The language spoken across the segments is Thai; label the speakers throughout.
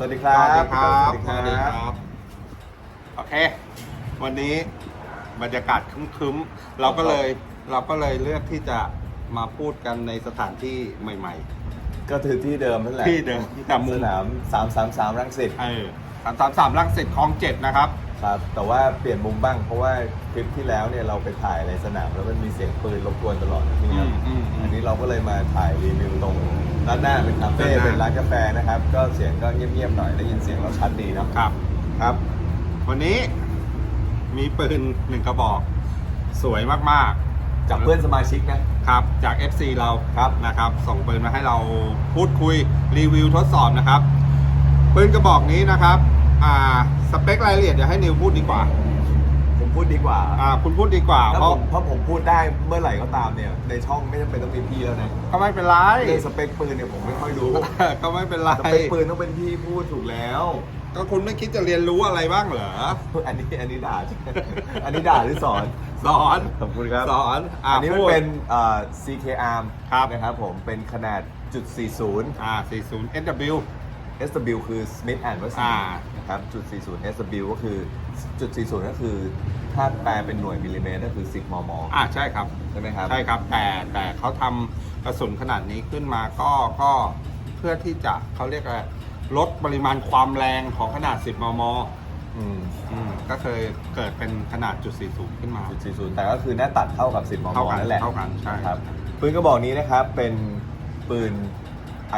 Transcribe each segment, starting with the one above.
Speaker 1: สวัสดีครับ
Speaker 2: สวัสดีครับ
Speaker 1: สวัสดีครับ
Speaker 2: โอเค วันนี้บรรยากาศครึ้มๆ เราก็เลยเราก็เลยเลือกที่จะมาพูดกันในสถานที่ใหม่
Speaker 1: ก็คือที่เดิมนั่นแหละ
Speaker 2: ที่เดิมแต่มุ
Speaker 1: ส
Speaker 2: ม
Speaker 1: นาม333รังสิต
Speaker 2: ๆเออสามสามสามรังสิตคลองเจ็ดนะครับ
Speaker 1: ครับแต่ว่าเปลี่ยนมุมบ้างเพราะว่าคลิปที่แล้วเนี่ยเราไปถ่ายในสนาม แล้วมันมีเสียงปืนรบกวนตลอดนี่ครับ
Speaker 2: อืมอืมอืม
Speaker 1: อันนี้เราก็เลยมาถ่ายรีวิวตรงด้านหน้าเป็นคาเฟ่
Speaker 2: ด้านหน้า
Speaker 1: เป็นร้านกาแฟนะครับ ก็เสียงก็เงียบๆหน่อยได้ยินเสียงเราชัดดีเนาะ
Speaker 2: ครับ
Speaker 1: ครับ
Speaker 2: วันนี้มีปืนหนึ่งกระบอก สวยมากๆ
Speaker 1: จากเพื่อนสมาชิกนะ
Speaker 2: ครับ จาก FC เรา
Speaker 1: ครับ
Speaker 2: นะครับ ส่งปืนมาให้เราพูดคุยรีวิวทดสอบนะครับ ปืนกระบอกนี้นะครับ อ่า สเปครายละเอียดเดี๋ยวให้นิวพูดดีกว่า
Speaker 1: ผมพูดดีกว่า
Speaker 2: อ่าคุณพูดดีกว่า
Speaker 1: ถ้า
Speaker 2: เพ
Speaker 1: ผ
Speaker 2: ราะ
Speaker 1: มถ้าผมพูดได้เมื่อไหร่ก็ตามเนี่ย ในช่องไม่จำเป็นต้องมีพี่แล้วนะ
Speaker 2: ก็ไม่เป็นไร
Speaker 1: เรื่องสเปคปืนเนี่ยผมไม่ค่อยรู้
Speaker 2: ก็ไม่เป็นไร
Speaker 1: สเปคปืนต้องเป็นพี่พูดถูกแล้ว
Speaker 2: ก็คุณไม่คิดจะเรียนรู้อะไรบ้างเหรอ
Speaker 1: อันนี้อันนี้ด่าใช่ไหมอันนี้ด่าหรือสอน
Speaker 2: สอน
Speaker 1: ขอบคุณครับ
Speaker 2: สอนอ่า
Speaker 1: อันนี้มัน
Speaker 2: พูด
Speaker 1: เป็นเอ่อ CK arm
Speaker 2: ครับ
Speaker 1: นะครับผมเป็นขนาดจุด40
Speaker 2: อ่า 40 SW
Speaker 1: SW คือ Smith and Wesson
Speaker 2: อ่า
Speaker 1: นะครับจุด 40 SW ก็คือจุด 40 ก็คือ ถ้าแปลเป็นหน่วยมิลลิเมตรก็คือ 10 มม
Speaker 2: อ่าใช่ครับ
Speaker 1: ใช่ไหมครับ
Speaker 2: ใช่ครับแต่แต่เขาทำกระสุนขนาดนี้ขึ้นมาก็ก็เพื่อที่จะเขาเรียกอะไรลดปริมาณความแรงของขนาด 10 มม
Speaker 1: อืม
Speaker 2: อืมก็เคยเกิดเป็นขนาดจุด40 ขึ้นมา
Speaker 1: จุด 40 แต่ก็คือหน้าตัดเท่ากับ 10 มม
Speaker 2: เท่ากัน
Speaker 1: นั่นแหละ
Speaker 2: เท่ากันใช่
Speaker 1: ครับปืนกระบอกนี้นะครับเป็นปืน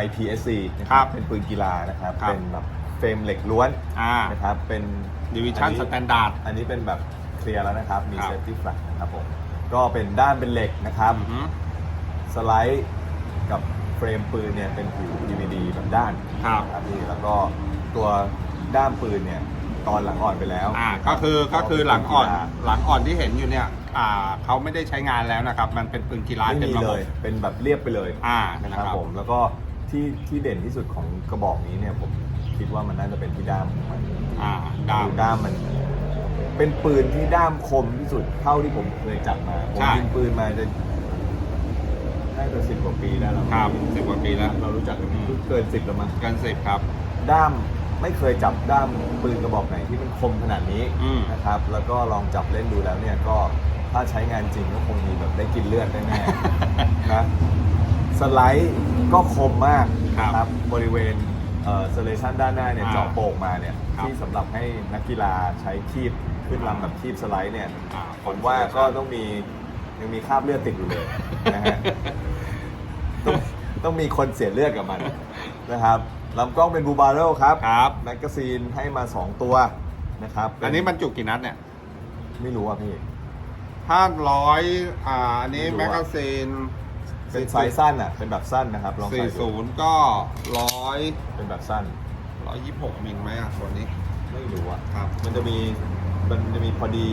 Speaker 1: IPSC นะค
Speaker 2: ครั
Speaker 1: รับบเป็นปืนกีฬานะครับ
Speaker 2: ครับ
Speaker 1: เป็นแบบเฟรมเหล็กล้วน
Speaker 2: อ่า
Speaker 1: นะครับ เป็น
Speaker 2: ดิวิชั่น
Speaker 1: อั
Speaker 2: สแตนดาร์ด
Speaker 1: อันนี้เป็นแบบเคลียร์แล้วนะครับ มี
Speaker 2: ครับ
Speaker 1: เซฟตี้แฟลกนะครับผม ก็เป็นด้านเป็นเหล็กนะครับ สไลด์กับเฟรมปืนเนี่ยเป็นหู DVD แบบด้าน
Speaker 2: ครับ
Speaker 1: นะพี่ แล้วก็ตัวด้ามปืนเนี่ยตอนหลังอ่อนไปแล้ว
Speaker 2: อ่า
Speaker 1: นะรับ
Speaker 2: ก็คือก็คือหลังอ่อน
Speaker 1: เป็กีฬา
Speaker 2: หลังอ่อนที่เห็นอยู่เนี่ยอ่าเขาไม่ได้ใช้งานแล้วนะครับ มันเป็นปืนกีฬา
Speaker 1: ไม่
Speaker 2: เต็
Speaker 1: มี
Speaker 2: มระ
Speaker 1: เล
Speaker 2: บบ
Speaker 1: ย เป็นแบบเรียบไปเลย
Speaker 2: อ่า
Speaker 1: นะ
Speaker 2: นะ
Speaker 1: ค
Speaker 2: ค
Speaker 1: รั
Speaker 2: รั
Speaker 1: บบผม แล้วก็ ที่ที่เด่นที่สุดของกระบอกนี้เนี่ยผมคิดว่ามันน่าจะเป็นที่ด้ามของมัน
Speaker 2: อ่าดาว
Speaker 1: คือด้ามมัน เป็นปืนที่ด้ามคมที่สุดเท่าที่ผมเคยจับมาผม
Speaker 2: ใช่
Speaker 1: ยิงปืนมาจะน่าจะสิบกว่าปีได้แล้ว
Speaker 2: ครับสิบกว่าปีแล้ว
Speaker 1: เรารู้จักกันเกินสิบแล้วมั้ง
Speaker 2: กันสิบครับ
Speaker 1: ด้ามไม่เคยจับด้ามปืนกระบอกไหนที่มันคมขนาดนี้
Speaker 2: อืม
Speaker 1: นะครับ แล้วก็ลองจับเล่นดูแล้วเนี่ยก็ถ้าใช้งานจริงก็คงมีแบบได้กินเลือดแน่ๆ นะสไลด์ ก็คมมาก
Speaker 2: ครับ
Speaker 1: นะครับบริเวณเอ่อเซเลชันด้านหน้าเนี่ย
Speaker 2: อ่า
Speaker 1: เจาะโป่งมาเนี่ย
Speaker 2: ครับ
Speaker 1: ที่สำหรับให้นักกีฬาใช้คีบขึ้นลำแบบคีบสไลด์เนี่ย
Speaker 2: อ่า
Speaker 1: ผมว่าก็ต้องมียังมีคราบเลือดติดอยู่เลยนะฮะ ต้องต้องมีคนเสียเลือดกับมัน นะครับลำกล้องเป็นบูบาร์เรลครับ
Speaker 2: ครับ
Speaker 1: แมกกาซีนให้มา 2 ตัวนะครับเป็
Speaker 2: อันนี้บรรจุกี่นัดเนี่ย
Speaker 1: ไม่รู้อะพี่
Speaker 2: ถ้าร้อยอ่าอันนี้
Speaker 1: ไม่รู้อะ
Speaker 2: แมกกาซีน
Speaker 1: เป็นไซส์สั้นอะเป็นแบบสั้นนะครับลอง
Speaker 2: สี่
Speaker 1: ใส่ดู
Speaker 2: ศูนย์ก็ร้อย
Speaker 1: เป็นแบบสั้น
Speaker 2: ร้อยยี่สิบหกมิลไหมอะตัวนี้
Speaker 1: ไม่รู้อะ
Speaker 2: ครับ
Speaker 1: มันจะมีมันจะมีพอดี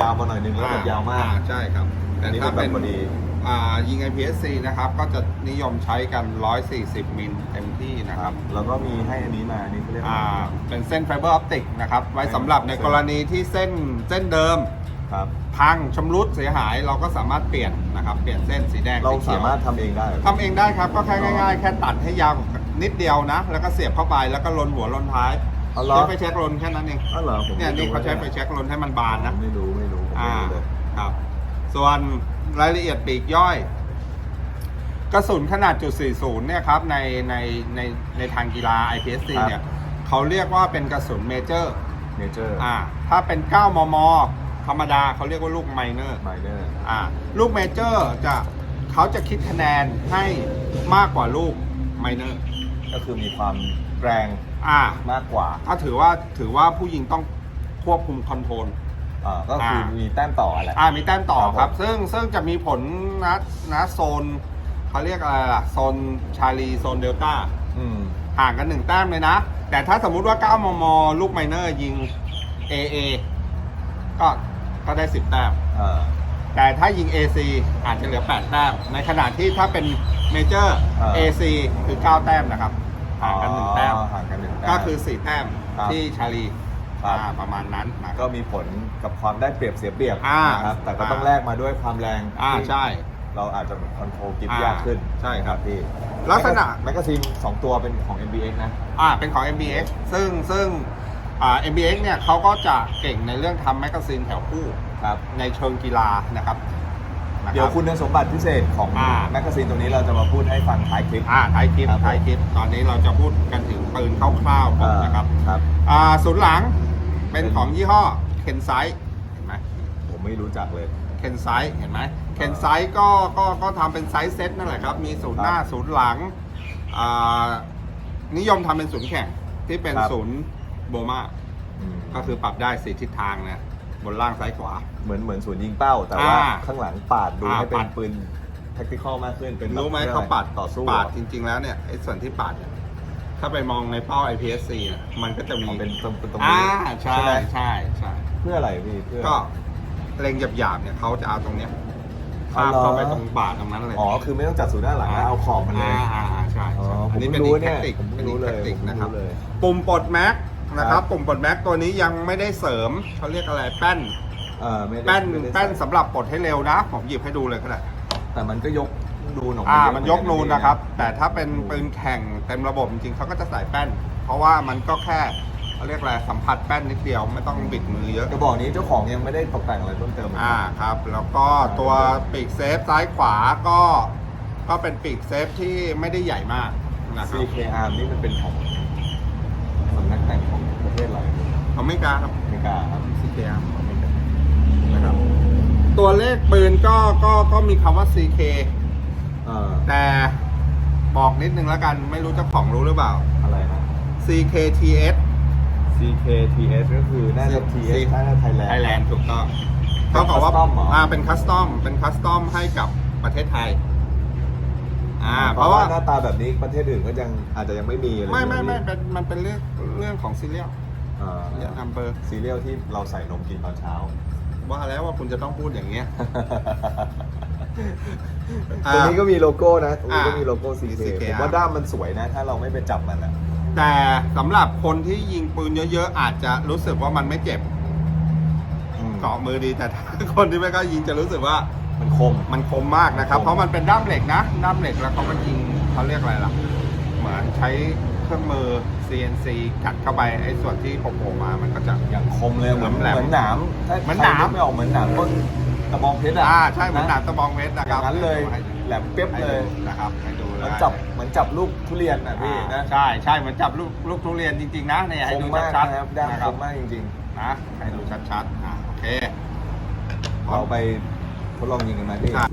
Speaker 1: ยาวมาหน่อยนึงแล้วแบบยาวมาก
Speaker 2: อ่ใช่ครับ
Speaker 1: อันนี้
Speaker 2: ถ้า
Speaker 1: เป็นแบบพอดี
Speaker 2: อ่ายิง IPSC นะครับ ก็จะนิยมใช้กัน 140 มิลเต็มที่นะครับ
Speaker 1: แล้วก็มีให้อันนี้มาอันนี้เขาเรียก
Speaker 2: อ่าเป็นเส้นไฟเบอร์ออปติกนะครับ ไว้สำหรับในกรณีที่เส้นเส้นเดิม
Speaker 1: ครับ
Speaker 2: พังชำรุดเสียหายเราก็สามารถเปลี่ยนนะครับ เปลี่ยนเส้นสีแดง
Speaker 1: เรา
Speaker 2: สีขี
Speaker 1: สา
Speaker 2: ยว
Speaker 1: มารถทำเองได้เหรอ
Speaker 2: ทำเองได้ครับก็แค่ง่าย ๆ แค่ตัดให้ยาวนิดเดียวนะ แล้วก็เสียบเข้าไปแล้วก็ลนหัวลนท้าย
Speaker 1: เอาเหรอ
Speaker 2: ใช้ไฟแช็กลนแค่นั้นเอง
Speaker 1: อ๋อเหรอผม
Speaker 2: เนี่ย
Speaker 1: ม่
Speaker 2: นี่
Speaker 1: รู้
Speaker 2: เขาใช้ไฟแช็กลนให้มันบานนะ
Speaker 1: ไม่รู้ไม่รู้ผม
Speaker 2: อ่า
Speaker 1: ไม่รู้เลย
Speaker 2: ครับ ส่วนรายละเอียดปีกย่อย กระสุนขนาดจุด 40 เนี่ยครับ ในในในในทางกีฬา IPSC เนี่ยเขาเรียกว่าเป็นกระสุนเมเจอร์
Speaker 1: เนเจอร์
Speaker 2: อ่า ถ้าเป็น 9 มม ธรรมดาเขาเรียกว่าลูกไมเนอร์
Speaker 1: ไมเนอร์
Speaker 2: อ่าลูกเมเจอร์จะเขาจะคิดคะแนนให้มากกว่าลูกไมเนอร์
Speaker 1: ก็คือมีความแรง
Speaker 2: อ่ามา
Speaker 1: กกว่า
Speaker 2: ก็ถือว่าถือว่าผู้ยิงต้องควบคุมคอนโทรล
Speaker 1: อ่าก็คืออามีแต้มต่อแหละ
Speaker 2: อ่ามีแต้มต่อ
Speaker 1: ครับ
Speaker 2: ครับ
Speaker 1: ผม
Speaker 2: ซึ่งซึ่งจะมีผลนะนะโซนเขาเรียกอะไรล่ะโซนชาลีโซนเดลต้า
Speaker 1: อืม
Speaker 2: ห่างกันหนึ่งแต้มเลยนะ แต่ถ้าสมมุติว่า 9 มม ลูกไมเนอร์ยิง AA ก็ ก็ได้ 10 แต้ม
Speaker 1: เออ
Speaker 2: แต่ถ้ายิง AC อาจจะเหลือ 8 แต้ม ในขณะที่ถ้าเป็นเมเจอร์
Speaker 1: อ่า
Speaker 2: AC คือ 9 แต้มนะครับ ห่างกันหนึ่งแต้ม
Speaker 1: อ๋อห่างกันหนึ่งแต้ม
Speaker 2: ก็คือ 4 แต้ม
Speaker 1: ครับ
Speaker 2: ที่ชาลี
Speaker 1: ครับ
Speaker 2: อ่าประมาณนั้นนะค
Speaker 1: ก็
Speaker 2: รับ
Speaker 1: มีผลกับความได้เปรียบเสียเปรียบ
Speaker 2: อ่า
Speaker 1: นะครับ แต่ก็ต้อง
Speaker 2: อ่า
Speaker 1: แลกมาด้วยความแรง
Speaker 2: อ่า
Speaker 1: ที่
Speaker 2: ใช่
Speaker 1: เราอาจจะคอนโทรลกิฟ
Speaker 2: อ่ายา
Speaker 1: กขึ้น
Speaker 2: ใช่ครับ
Speaker 1: พี่
Speaker 2: ลักษณะ
Speaker 1: แมกกาซีนสองตัวเป็นของ MBX นะ
Speaker 2: อ่าเป็นของ MBX ซึ่งซึ่ง อ่า MBX เนี่ยเขาก็จะเก่งในเรื่องทำแมกกาซีนแถวคู่
Speaker 1: ครับ
Speaker 2: ในเชิงกีฬานะครับนะครับ
Speaker 1: เดี๋ยวคุณสมบัติพิเศษของ
Speaker 2: อ่า
Speaker 1: แมกกาซีนตรงนี้เราจะมาพูดให้ฟังท้ายคลิป
Speaker 2: อ่าท้ายคลิป
Speaker 1: ครับผม
Speaker 2: ท้ายคลิป ตอนนี้เราจะพูดกันถึงปืนคร่าวๆก่อนนะครับ
Speaker 1: ครับ
Speaker 2: อ่าศูนย์หลังเป็นของยี่ห้อเคนไซเห็นไหม
Speaker 1: ผมไม่รู้จักเลย
Speaker 2: เคนไซเห็นไหมเคนไซก็ก็ก็ทำเป็นไซส์เซ็ตนั่นแหละครับ มีศูนย์หน้า
Speaker 1: ครับ
Speaker 2: ศูนย์หลังอ่านิยมทำเป็นศูนย์แข่งที่เป็น
Speaker 1: ครับ
Speaker 2: ศูนย์ โบมา
Speaker 1: อืม
Speaker 2: ก็คือปรับได้สี่ทิศทางนะบนล่างซ้ายขวา
Speaker 1: เหมือนเหมือนศูนย์ยิงเป้า แต่ว่า
Speaker 2: อ่า
Speaker 1: ข้างหลังปาดดู
Speaker 2: อ่า
Speaker 1: ให้เป็น
Speaker 2: ปาด
Speaker 1: ปืน tactical มากขึ้นเป็นแบบ
Speaker 2: รู้ไหม
Speaker 1: รียก
Speaker 2: เขา
Speaker 1: อะร
Speaker 2: ปาด
Speaker 1: ต่อสู้
Speaker 2: ปาด
Speaker 1: เหรอ
Speaker 2: จริง ๆ แล้วเนี่ยไอ้ส่วนที่ปาดเนี่ยถ้าไปมองในเป้า IPSC เนี่ยมันก็จะมี
Speaker 1: อ๋อเป็นตรงเป็นตรง
Speaker 2: อ่า
Speaker 1: นี้
Speaker 2: ใช่
Speaker 1: ไหม
Speaker 2: ใช่ใช่
Speaker 1: เพื่ออะไรพี่เพื่อ
Speaker 2: ก็เล็งหยาบๆเนี่ยเขาจะเอาตรงเนี้ย
Speaker 1: อ๋อ
Speaker 2: ข้าม
Speaker 1: เหรอ
Speaker 2: เข้าไปตรงบาดตรงนั้นเลย
Speaker 1: อ๋อคือไม่ต้องจัดศูนย์หน้าหลังนะเอาขอบมันเลย
Speaker 2: อ่าอ่าใช่
Speaker 1: อ๋อ
Speaker 2: ใช่
Speaker 1: ผม
Speaker 2: อันนี้
Speaker 1: เพิ่
Speaker 2: เป็น
Speaker 1: งรู้
Speaker 2: อีก
Speaker 1: เนี่
Speaker 2: แท็
Speaker 1: ย
Speaker 2: กติก
Speaker 1: ผมเพิ่
Speaker 2: เป็น
Speaker 1: ง
Speaker 2: อี
Speaker 1: รู้
Speaker 2: ก
Speaker 1: เล
Speaker 2: แท็
Speaker 1: ย
Speaker 2: กติก
Speaker 1: ผมเพิ่ง
Speaker 2: นะครับ
Speaker 1: รู้เลย
Speaker 2: ปุ่มปลดแม็ก นะค
Speaker 1: ครั
Speaker 2: รับบปุ่มปลดแม็กตัวนี้ยังไม่ได้เสริมเขาเรียกอะไรแป้น
Speaker 1: เออไม่ได้
Speaker 2: แป้น
Speaker 1: ไม่ได้
Speaker 2: แป้น
Speaker 1: ใส่
Speaker 2: สำหรับปลดให้เร็วนะ ผมหยิบให้ดูเลยก็ได้
Speaker 1: แต่มันก็ยกดูหนออก
Speaker 2: อ่า
Speaker 1: เะ
Speaker 2: มัน
Speaker 1: เห
Speaker 2: ยกนูนนะครับ
Speaker 1: เแต่
Speaker 2: ถ้าเป็นปืนแข่งเต็มระบบจริงๆเขาก็จะใส่แป้น เพราะว่ามันก็แค่เขาเรียกอะไรสัมผัสแป้นนิดเดียวไม่ต้องบิดมือเยอะ
Speaker 1: กระบอกนี้เจ้าของยังไม่ได้ตกแต่งอะไรเพิ่มเติมเลย
Speaker 2: อ่าครับ แล้วก็ตัวปีกเซฟซ้ายขวาก็ก็เป็นปีกเซฟที่ไม่ได้ใหญ่มากนะครับ
Speaker 1: CKR นี่มันเป็นของ สำนักแต่งของประเทศอะไร
Speaker 2: ของอเมริกาครับ
Speaker 1: อเมริกาครับ
Speaker 2: CKR ของอเมริกานะครับ ตัวเลขปืนก็ก็ก็มีคำว่า CK
Speaker 1: เออ
Speaker 2: แต่บอกนิดนึงแล้วกันไม่รู้เจ้าของรู้หรือเปล่า
Speaker 1: อะไรนะ
Speaker 2: CKTS
Speaker 1: CKTS ก็คือน่าจะ TS น่าจะไทยแลนด์
Speaker 2: ไทยแลนด์ถูกต้อง
Speaker 1: เป็น
Speaker 2: เขาบอกว่า
Speaker 1: custom เหรออ่
Speaker 2: อ่าเป็นคัสตอมเป็นคัสตอมให้กับประเทศไทย อ่า
Speaker 1: เพ
Speaker 2: เพ
Speaker 1: ราะ
Speaker 2: ราะ
Speaker 1: ว่า
Speaker 2: ว่า
Speaker 1: หน้าตาแบบนี้ประเทศอื่นก็ยังอาจจะยังไม่มีเลย
Speaker 2: ไม่ไม่ไม่เป็นมันเป็นเรื่อง เรื่องของซีเรียล
Speaker 1: อ่า
Speaker 2: เรียลนัมเบอร์
Speaker 1: ซีเรียลที่เราใส่นมกินตอนเช้า
Speaker 2: ว่าแล้วว่าคุณจะต้องพูดอย่างเงี้ยอ่า
Speaker 1: ตรงนี้ก็มีโลโก้นะตรงนี้ก็
Speaker 2: อ่า
Speaker 1: มีโลโก้ CK
Speaker 2: CK
Speaker 1: ผมว่าด้ามมันสวยนะ ถ้าเราไม่ไปจับมันอะ
Speaker 2: แต่สำหรับคนที่ยิงปืนเยอะๆ อาจจะรู้สึกว่ามันไม่เจ็บ
Speaker 1: อืม
Speaker 2: เกาะมือดีแต่ถ้าคนที่ไม่กล้ายิงจะรู้สึกว่า
Speaker 1: มันคม
Speaker 2: มันคมมากนะครับ
Speaker 1: คม
Speaker 2: เพราะมันเป็นด้ามเหล็กนะ ด้ามเหล็กแล้วเขาก็ยิงเขาเรียกอะไรล่ะ เหมือนใช้เครื่องมือ CNC กัดเข้าไปไอ้ส่วนที่โผล่ๆมามันก็จะ
Speaker 1: อย่างคมเลยเหมือน
Speaker 2: แหลมๆ
Speaker 1: เหมือนหนามถ้า
Speaker 2: เหมือนหนาม
Speaker 1: ใครกไม่ออกเหมือนหนามต้นกระบองเพชรอะ
Speaker 2: อ่าใช่เหมือนหนามตะบองเวทนะ
Speaker 1: อ
Speaker 2: ครั
Speaker 1: ย่า
Speaker 2: บ
Speaker 1: งนั้นเลยแหลมเปียบ
Speaker 2: ให้
Speaker 1: เล
Speaker 2: ดู
Speaker 1: ย
Speaker 2: นะครับให้ดู
Speaker 1: เห
Speaker 2: เล
Speaker 1: มือยนจับเหมือนจับลูกทุเรียนอะพี่
Speaker 2: อ่า
Speaker 1: นะ
Speaker 2: ใช่ใช่เหมือนจับลูกลูกทุเรียนจริงๆนะเนี่ย
Speaker 1: ค
Speaker 2: ให้
Speaker 1: ม
Speaker 2: ดู
Speaker 1: มาก
Speaker 2: ชัด
Speaker 1: นะครับ
Speaker 2: ๆ
Speaker 1: ด้าม
Speaker 2: นะค
Speaker 1: ครับมมากจริง
Speaker 2: นะให้ดูชัดๆอ่าโอเค
Speaker 1: ๆเราไปทดลองยิงกันไหมพี่
Speaker 2: อะ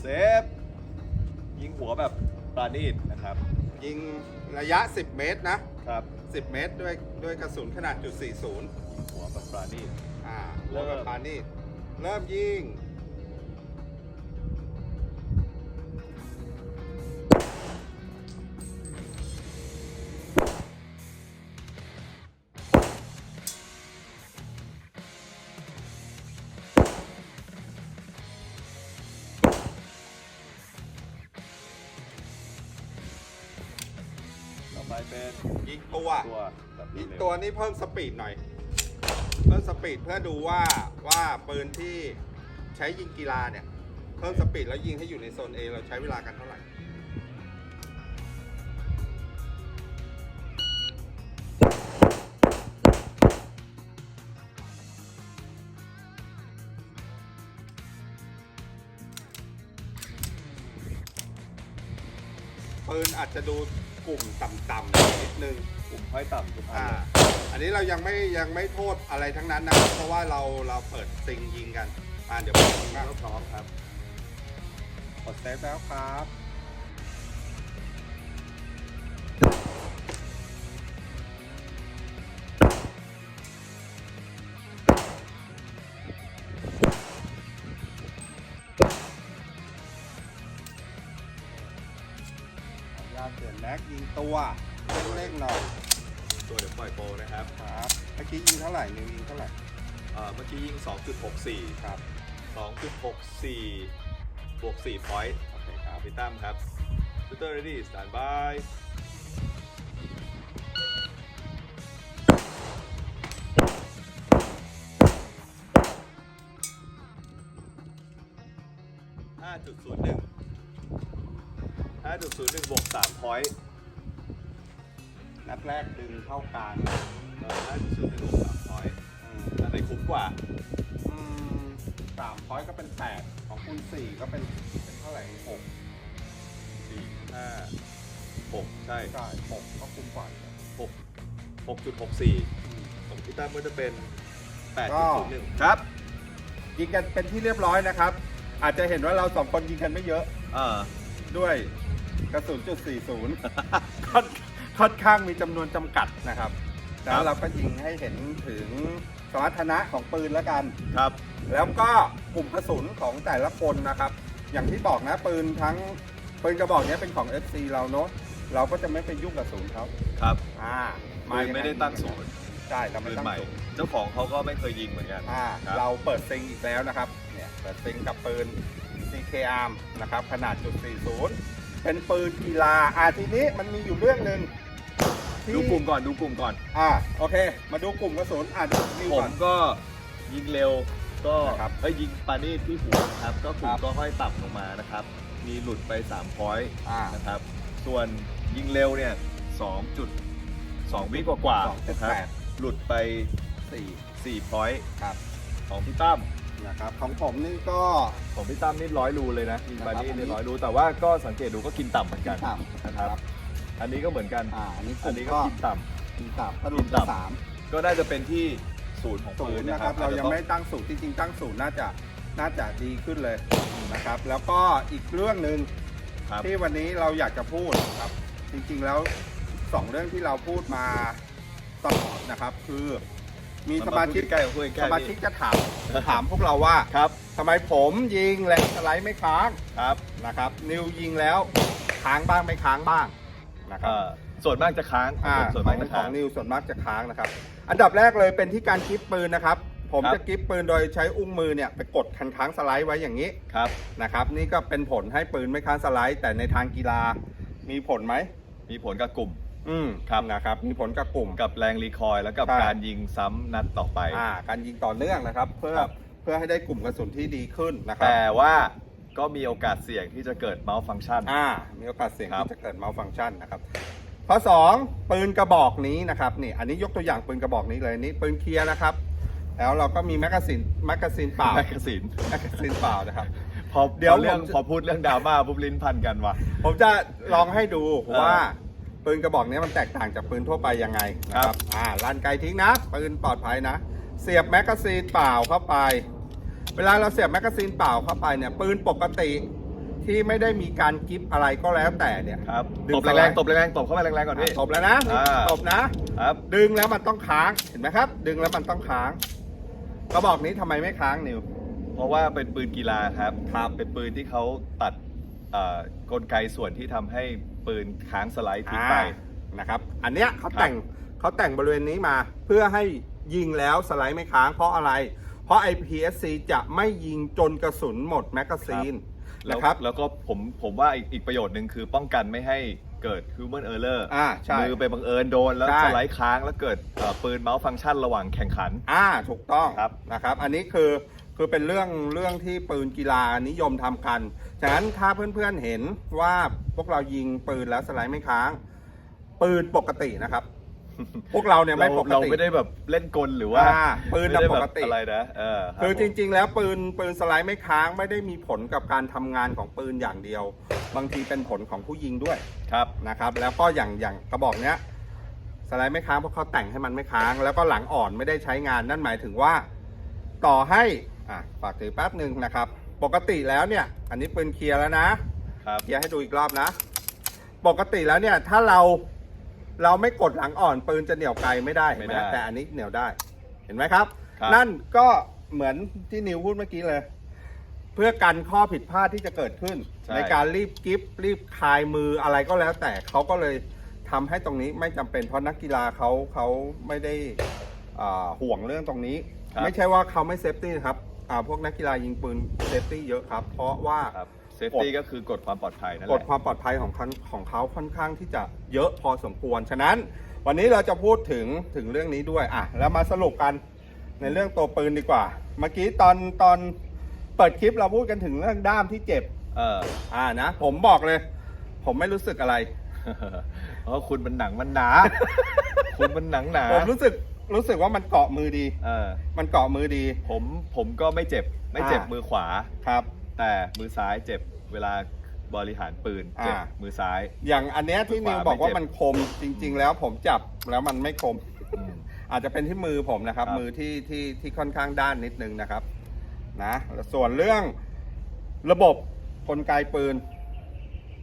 Speaker 1: เซฟยิงหัวแบบ ปราณีตนะครับ
Speaker 2: ยิงระยะ 10 เมตรนะ
Speaker 1: ครับ
Speaker 2: 10 เมตรด้วยด้วยกระสุนขนาดจุด40
Speaker 1: หัวแบบปราณีต
Speaker 2: อ่า
Speaker 1: เริ่
Speaker 2: เริ่
Speaker 1: ม
Speaker 2: มปานี่เริ่มยิง
Speaker 1: เป็น
Speaker 2: ยิงตัว
Speaker 1: ตัวแบบ
Speaker 2: ยิง
Speaker 1: เร็
Speaker 2: ตัวนี้เพิ่มสปีดหน่อย เพิ่มสปีดเพื่อดูว่าว่าปืนที่ใช้ยิงกีฬาเนี่ย เพิ่มสปีดแล้วยิงให้อยู่ในโซน A เราใช้เวลากันเท่าไหร่ ปืนอาจจะดู กลุ่มต่ำๆนิดนึง
Speaker 1: กลุ่มค่อยต่ำทุกอัน
Speaker 2: อ่า
Speaker 1: เลย
Speaker 2: อันนี้เรายังไม่ยังไม่โทษอะไรทั้งนั้นนะครับเพราะว่าเราเราเปิดซิงยิงกัน อ่าเดี๋ยวผมยิงบ้าง
Speaker 1: ก็พร้อมครับ
Speaker 2: กดเซฟแล้วครับ ม็กยิงตัวเร่งๆหน่อย
Speaker 1: ตัวเดี๋ยวปล่อยโปรนะครับ
Speaker 2: ครับเมื่อกี้ยิงเท่าไหร่นิวยิงเท่าไหร่
Speaker 1: เอ่อเมื่อกี้ยิง 2.64
Speaker 2: ครับ
Speaker 1: 2.64 บวก4 point
Speaker 2: โอเคครับ
Speaker 1: พี่ตั้มครับ shooter ready stand by
Speaker 2: ข
Speaker 1: 5.01 5.01บวก3 point
Speaker 2: นัดแรกดึงเข้ากลาง
Speaker 1: เออ5.01บวก3 point อันไหนคุ้มกว่า
Speaker 2: อืมสามพอยต์ก็เป็นแปดของคุณสี่ก็เป็นเป็นเท่าไหร่หก
Speaker 1: 4 5 6 ใช่
Speaker 2: ใช่หกก็คุ้มกว่าอยู่แล้ว
Speaker 1: 6 6.64ของพี่ตั้มก็จะเป็น
Speaker 2: ก็
Speaker 1: 8.01ครับ
Speaker 2: ยิงกันเป็นที่เรียบร้อยนะครับ อาจจะเห็นว่าเราสองคนยิงกันไม่เยอะ
Speaker 1: อ่า
Speaker 2: ด้วย กระสุนจุด40 ค่อนค่อนข้างมีจำนวนจำกัดนะครับแต่
Speaker 1: ครับ
Speaker 2: เราก็ยิงให้เห็นถึงสมรรถนะของปืนแล้วกัน
Speaker 1: ครับ
Speaker 2: แล้วก็กลุ่มกระสุนของแต่ละคนนะครับ อย่างที่บอกนะปืนทั้งปืนกระบอกนี้เป็นของ FC เราเนอะเราก็จะไม่ไปยุ่งกับศูนย์เขา
Speaker 1: ครับ
Speaker 2: อ่า
Speaker 1: ปืนไม่ได้ตั้งศูนย์
Speaker 2: ใช่เรา
Speaker 1: ปื
Speaker 2: ไม่
Speaker 1: น
Speaker 2: ตั้ง
Speaker 1: ใหม่
Speaker 2: ศูนย์
Speaker 1: เจ้าของเขาก็ไม่เคยยิงเหมือนกัน
Speaker 2: อ่า
Speaker 1: ครับ
Speaker 2: เราเปิดซิงอีกแล้วนะครับเนี่ยเปิดซิงกับปืน CK Arm นะครับขนาดจุด40 เป็นปืนกีฬาอ่าทีนี้มันมีอยู่เรื่องหนึ่งที่
Speaker 1: ดูกลุ่มก่อนดูกลุ่มก่อน
Speaker 2: อ่าโอเค มาดูกลุ่มกระสุนอ่าดูนิว
Speaker 1: ผ
Speaker 2: ก่อ
Speaker 1: ม
Speaker 2: น
Speaker 1: ก็ยิงเร็วก็
Speaker 2: นะครับ
Speaker 1: เอ้ยยิงปานี่ที่หัวครับ ก็กลุ่
Speaker 2: ค
Speaker 1: ม
Speaker 2: รับ
Speaker 1: ก็ค่อยต่ำลงมานะครับ มีหลุดไป3พอยต์
Speaker 2: อ่า
Speaker 1: นะครับ ส่วนยิงเร็วเนี่ย2.2วิกว่าๆนะครับ
Speaker 2: 2.8
Speaker 1: หลุดไป
Speaker 2: สี่
Speaker 1: 4พอยต์
Speaker 2: ครับ
Speaker 1: ของพี่ตั้ม
Speaker 2: นะครับของผมนี่ก็
Speaker 1: ของพี่ตั้มนี่ร้อยรูเลยนะยิงปานี่
Speaker 2: นะครับอันนี้
Speaker 1: นี่ร้อยรูแต่ว่าก็สังเกตดูก็กินต่ำเหมือนกัน
Speaker 2: ต่ำ
Speaker 1: นะครับอันนี้ก็เหมือนกัน
Speaker 2: อ่าอันนี้ก
Speaker 1: อั
Speaker 2: ลุ่
Speaker 1: น
Speaker 2: ม
Speaker 1: นี้ก็
Speaker 2: ก็
Speaker 1: กินต่ำ
Speaker 2: กินต่ำก็
Speaker 1: กิ
Speaker 2: รุ่
Speaker 1: น
Speaker 2: น
Speaker 1: ต่ำ
Speaker 2: สาม
Speaker 1: ก็น่าจะเป็นที่ศูนย์ของ
Speaker 2: ศู
Speaker 1: ปื
Speaker 2: น
Speaker 1: น
Speaker 2: ย์
Speaker 1: นะ
Speaker 2: นะ
Speaker 1: ค
Speaker 2: ค
Speaker 1: รั
Speaker 2: รั
Speaker 1: บบ
Speaker 2: เรายัง
Speaker 1: อจจะต้อง
Speaker 2: ไม่ตั้งศูนย์จริงๆตั้งศูนย์น่าจะน่าจะดีขึ้นเลยนะครับ แล้วก็อีกเรื่องหนึ่ง
Speaker 1: ครับ
Speaker 2: ที่วันนี้เราอยากจะพูดครับ จริงๆแล้วสองเรื่องที่เราพูดมาตลอดนะครับ คือ มีสมาชิก
Speaker 1: ใกล้ๆของคุยใก
Speaker 2: ส
Speaker 1: ล้ๆ
Speaker 2: มาชิกจะถามถามพวกเราว่า
Speaker 1: ครับ
Speaker 2: ทำไมผมยิงแรงสไลด์ไม่ค้าง
Speaker 1: ครับ
Speaker 2: นะครับ นิวยิงแล้วค้างบ้างไม่ค้างบ้างนะครับ
Speaker 1: เอ่อส่วนมากจะค้าง
Speaker 2: อ่า
Speaker 1: ส่วน
Speaker 2: ข
Speaker 1: มา
Speaker 2: อกง
Speaker 1: จะ
Speaker 2: ขอ
Speaker 1: ค้าง
Speaker 2: งนิวส่วนมากจะค้างนะครับ อันดับแรกเลยเป็นที่การกริปปืนนะครับ ผม
Speaker 1: ครับ
Speaker 2: จะกริปปืนโดยใช้อุ้งมือเนี่ยไปกดคันค้างสไลด์ไว้อย่างนี้
Speaker 1: ครับ
Speaker 2: นะครับ นี่ก็เป็นผลให้ปืนไม่ค้างสไลด์ แต่ในทางกีฬามีผลไหม
Speaker 1: มีผลกับกลุ่ม
Speaker 2: อืม
Speaker 1: ครับ
Speaker 2: นะครับมีผลกับกลุ่ม
Speaker 1: กับแรงรีคอยล์แล้วกับ
Speaker 2: ใช่
Speaker 1: การยิงซ้ำนัดต่อไป
Speaker 2: อ่าการยิงต่อเนื่องนะครับ เพื่อ
Speaker 1: ครับ
Speaker 2: เพื่อให้ได้กลุ่มกระสุนที่ดีขึ้นนะครับ
Speaker 1: แต่ว่าก็มีโอกาสเสี่ยงที่จะเกิด malfunction
Speaker 2: อ่ามีโอกาสเสี่ยง
Speaker 1: ครับ
Speaker 2: ที่จะเกิด malfunction นะครับข้อสองปืนกระบอกนี้นะครับนี่อันนี้ยกตัวอย่างปืนกระบอกนี้เลยนี่ปืนเคลียร์นะครับ แล้วเราก็มีแมกกาซีนแมกกาซีนเปล่า
Speaker 1: แมกกาซีน
Speaker 2: แมกกาซีนเปล่านะครับ
Speaker 1: พอ
Speaker 2: เดี๋ยว
Speaker 1: พอเรื่อง
Speaker 2: ผมจะ
Speaker 1: พอพูดเรื่องดราม่าปุ๊บลิ้นพันกันว่ะ
Speaker 2: ผมจะลองให้ดู
Speaker 1: เออ
Speaker 2: ว่า ปืนกระบอกนี้มันแตกต่างจากปืนทั่วไปยังไงนะค
Speaker 1: ครั
Speaker 2: รับบอ่าลั่นไกลทิ้งนะ ปืนปลอดภัยนะ เสียบแมกกาซีนเปล่าเข้าไป เวลาเราเสียบแมกกาซีนเปล่าเข้าไปเนี่ยปืนปกติที่ไม่ได้มีการกิฟอะไรก็แล้วแต่เนี่ย
Speaker 1: ครับ
Speaker 2: ดึง
Speaker 1: ตบ
Speaker 2: สไล
Speaker 1: แรง
Speaker 2: ด์
Speaker 1: ๆตบแรงๆตบเข้าไปแรงๆก่อนพี่
Speaker 2: อะตบแล้วนะ
Speaker 1: อ่า
Speaker 2: ตบนะ
Speaker 1: ครับ
Speaker 2: ดึงแล้วมันต้องค้างเห็นไหมครับ ดึงแล้วมันต้องค้างกระบอกนี้ทำไมไม่ค้างนิว
Speaker 1: เพราะว่าเป็นปืนกีฬาครับครับเป็นปืนที่เขาตัดเอ่อกลไกส่วนที่ทำให้ ปืนค้างสไลด์ทิ้งไป
Speaker 2: อ่านะครับ อันเนี้ยเขาแต่งเขาแต่งบริเวณนี้มา เพื่อให้ยิงแล้วสไลด์ไม่ค้างเพราะอะไร เพราะ IPSC จะไม่ยิงจนกระสุนหมดแมกกาซีน
Speaker 1: แล้ว
Speaker 2: นะครับ
Speaker 1: แล้วก็ผมผมว่าอีกอีกประโยชน์หนึ่งคือป้องกันไม่ให้เกิด human error
Speaker 2: อ่าใช่
Speaker 1: มือไปบังเอิญโดนแล้ว
Speaker 2: ใช่
Speaker 1: สไลด์ค้างแล้วเกิดเอ่อปืนเมาส์ฟังก์ชันระหว่างแข่งขัน
Speaker 2: อ่าถูกต้อง
Speaker 1: ครับ
Speaker 2: นะครับ อันนี้คือ คือเป็นเรื่องเรื่องที่ปืนกีฬานิยมทำกันฉะนั้นถ้าเพื่อนๆเห็นว่าพวกเรายิงปืนแล้วสไลด์ไม่ค้าง ปืนปกตินะครับ พวกเราเนี่ยไม่
Speaker 1: เรา
Speaker 2: ปก
Speaker 1: เรา
Speaker 2: ติ
Speaker 1: ไม่ได้แบบเล่นกลหรือว่า
Speaker 2: อ่าปืนน่ะ
Speaker 1: ไม่ได้แบบ
Speaker 2: ปกติ
Speaker 1: อะไรนะเออรับ
Speaker 2: คือจ
Speaker 1: ผม
Speaker 2: ริง ๆ แล้วปืนปืนสไลด์ไม่ค้างไม่ได้มีผลกับการทำงานของปืนอย่างเดียว บางทีเป็นผลของผู้ยิงด้วย
Speaker 1: ครับ
Speaker 2: นะครับ แล้วก็อย่างอย่างกระบอกเนี้ยสไลด์ไม่ค้างเพราะเขาแต่งให้มันไม่ค้าง แล้วก็หลังอ่อนไม่ได้ใช้งานนั่นหมายถึงว่า ต่อให้ อะฝากถือแป๊บหนึ่งนะครับ ปกติแล้วเนี่ย อันนี้ปืนเคลียร์แล้วนะ
Speaker 1: ครับ
Speaker 2: เคลียร์ให้ดูอีกรอบนะ ปกติแล้วเนี่ยถ้าเราเราไม่กดหลังอ่อนปืนจะเหนี่ยวไกลไม่ได้เห็นไหม
Speaker 1: ไม่ได้
Speaker 2: แต่อันนี้เหนี่ยวได้ เห็นไหมครับ
Speaker 1: ครับ
Speaker 2: นั่นก็เหมือนที่นิวพูดเมื่อกี้เลย เพื่อกันข้อผิดพลาดที่จะเกิดขึ้นในการรีบกิฟรีบคลายมืออะไรก็แล้ว แต่เขาก็เลยทำให้ตรงนี้ไม่จำเป็นเพราะนักกีฬาเขาเขาไม่ได้อ่าห่วงเรื่องตรงนี้
Speaker 1: ครับ
Speaker 2: ไม่ใช่ว่าเขาไม่เซฟตี้นะครับ อ่าพวกนักกีฬายิงปืนเซฟตี้เยอะครับ เพราะว่า
Speaker 1: ครับเซฟตี้ก็คือกฎความปลอดภัยนั่นแห
Speaker 2: กฎ
Speaker 1: ละ
Speaker 2: ความปลอดภัยของคันของเขาค่อนข้างที่จะเยอะพอสมควร ฉะนั้น วันนี้เราจะพูดถึงถึงเรื่องนี้ด้วยอะแล้วมาสรุปกันในเรื่องตัวปืนดีกว่า เมื่อกี้ตอนตอนเปิดคลิปเราพูดกันถึงเรื่องด้ามที่เจ็บ
Speaker 1: เออ
Speaker 2: อ่านะ ผมบอกเลย ผมไม่รู้สึกอะไร
Speaker 1: เพราะคุณมันหนังมันหนา คุณมันหนังหนา
Speaker 2: ผมรู้สึก รู้สึกว่ามันเกาะมือดี
Speaker 1: เออ
Speaker 2: มันเกาะมือดี
Speaker 1: ผมผมก็ไม่เจ็บไม่เจ็บ
Speaker 2: อ่ามื
Speaker 1: มือขวา
Speaker 2: ครับ
Speaker 1: แต่มือซ้ายเจ็บเวลาบริหารปืนเจ็บ
Speaker 2: อ่า
Speaker 1: มือซ้าย
Speaker 2: อย่างอันเนี้ยที่
Speaker 1: มื
Speaker 2: นิ
Speaker 1: อ
Speaker 2: ว
Speaker 1: ขวา
Speaker 2: บอกว่า
Speaker 1: ไม่เจ็บ
Speaker 2: มันคมจริง ๆ แล้วผมจับแล้วมันไม่คม
Speaker 1: อืม
Speaker 2: อาจจะเป็นที่มือผมนะครับ
Speaker 1: ครับ
Speaker 2: มือที่ที่ที่ค่อนข้างด้านนิดนึงนะครับ นะ ส่วนเรื่องระบบกลไกปืน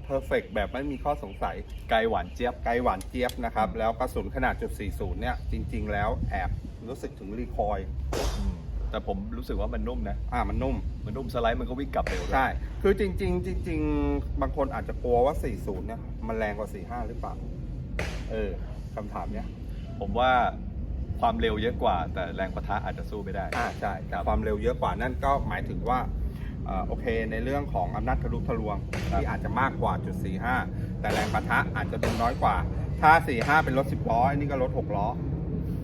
Speaker 2: เพอร์เฟกแบบไม่มีข้อสงสัย
Speaker 1: ไกลหวานเจี๊ยบ
Speaker 2: ไกลหวานเจี๊ยบนะครับ แล้วกระสุนขนาดจุด40 เนี่ย จริง ๆ แล้วแอบรู้สึกถึงรีคอยล์
Speaker 1: อืมแต่ผมรู้สึกว่ามันนุ่มนะ
Speaker 2: อ่ามันนุ่ม
Speaker 1: มันนุ่มสไลด์มันก็วิ่งกลับเร็วด้วย
Speaker 2: ใช่ คือจริง ๆ จริง ๆ บางคนอาจจะกลัวว่า 40 เนี่ย มันแรงกว่า 45 หรือเปล่า เออคำถามเนี้ย
Speaker 1: ผมว่าความเร็วเยอะกว่า แต่แรงปะทะอาจจะสู้ไม่ได้
Speaker 2: อ่าใช่แต่ความเร็วเยอะกว่านั่นก็หมายถึงว่าเอ่อ โอเคในเรื่องของอำนาจทะลุทะลวงที่อาจจะมากกว่าจุด45 แต่แรงปะทะอาจจะเป็นน้อยกว่า ถ้า 45 เป็นรถ 10 ล้ออันนี้ก็รถ 6 ล้อ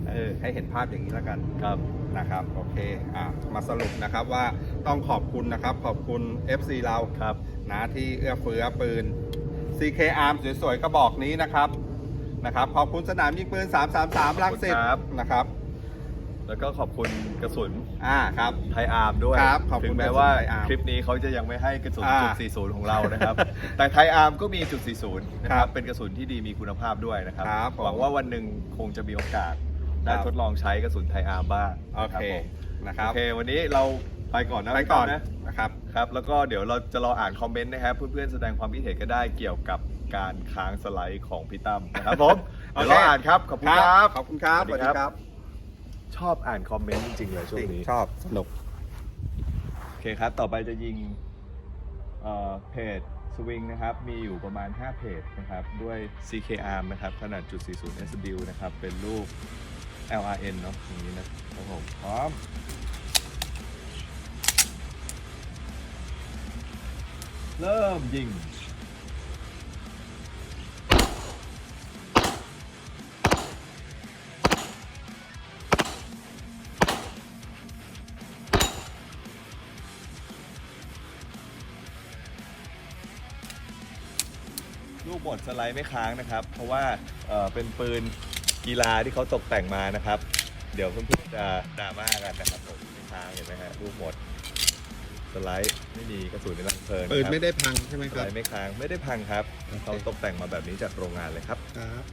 Speaker 2: เออให้เห็นภาพอย่างนี้แล้วกัน
Speaker 1: ครับ
Speaker 2: นะครับโอเคอะมาสรุปนะครับว่าต้องขอบคุณนะครับขอบคุณ FC เรา
Speaker 1: ครับ
Speaker 2: นะที่เอื้อเฟื้อปืน CK Arm สวยๆกระบอกนี้นะครับนะครับขอบคุณสนามยิงปืน 333ลังสิต
Speaker 1: ขอบคุณครับ
Speaker 2: นะครับ
Speaker 1: แล้วก็ขอบคุณกระสุน
Speaker 2: อ่าครับ
Speaker 1: ไทยอาร์มด้วย
Speaker 2: ครับขอบคุณ
Speaker 1: ถึงแม้ว่า
Speaker 2: ไทยอาร์ม
Speaker 1: คลิปนี้เขาจะยังไม่ให้กระสุน
Speaker 2: อ่า
Speaker 1: จุด40 ของเรานะครับ แต่ไทยอาร์มก็มีจุด40นะค
Speaker 2: ครั
Speaker 1: รับ
Speaker 2: บ
Speaker 1: เป็นกระสุนที่ดีมีคุณภาพด้วยนะครับ
Speaker 2: ครับผม
Speaker 1: หวังว่าวันหนึ่งคงจะมีโอกาส ได้
Speaker 2: ครับ
Speaker 1: ทดลองใช้กระสุนไทยอาร์มบ้าง
Speaker 2: โอเค
Speaker 1: นะ
Speaker 2: นะค
Speaker 1: ครั
Speaker 2: รั
Speaker 1: บบผมโอเค วันนี้เราไปก่อนนะ
Speaker 2: ไปก่อน
Speaker 1: นะ
Speaker 2: นะครับ
Speaker 1: ครับ แล้วก็เดี๋ยวเราจะรออ่านคอมเมนต์นะครับ เพื่อนๆแสดงความคิดเห็นก็ได้เกี่ยวกับการค้างสไลด์ของพี่ตั้มนะครับผม
Speaker 2: โอ
Speaker 1: เดี๋ยว
Speaker 2: เค
Speaker 1: เราอ่านครับขอบคุณครับ
Speaker 2: ขอบคุณครับ
Speaker 1: สวัสดีครับ ชอบอ่านคอมเมนต์จริงๆเลยช่วงนี้
Speaker 2: ชอบสนุก
Speaker 1: โอเคครับ ต่อไปจะยิงเอ่อเพจสวิงนะครับ มีอยู่ประมาณ 5 เพจนะครับ ด้วย CK Arm นะครับ ขนาดจุด40 SW นะครับ เป็นรูป LRN เนาะอย่างนี้นะครับผมพร้อมเริ่มยิง ลูกบดสไลด์ไม่ค้างนะครับ เพราะว่าเอ่อเป็นปืนกีฬาที่เขาตกแต่งมานะครับ เดี๋ยวเพื่อนๆจะดราม่ากันนะครับผมไม่ค้างเห็นไหมฮะลูกบดสไลด์ไม่มีกระสุนในลังเพลิง
Speaker 2: ปืน
Speaker 1: ครับ
Speaker 2: ไม่ได้พังใช่ไหม
Speaker 1: ส
Speaker 2: ค
Speaker 1: ไล
Speaker 2: รับ
Speaker 1: ด์ไม่ค้างไม่ได้พังครับเขาตกแต่งมาแบบนี้จากโรงงานเลยครับ
Speaker 2: ครับ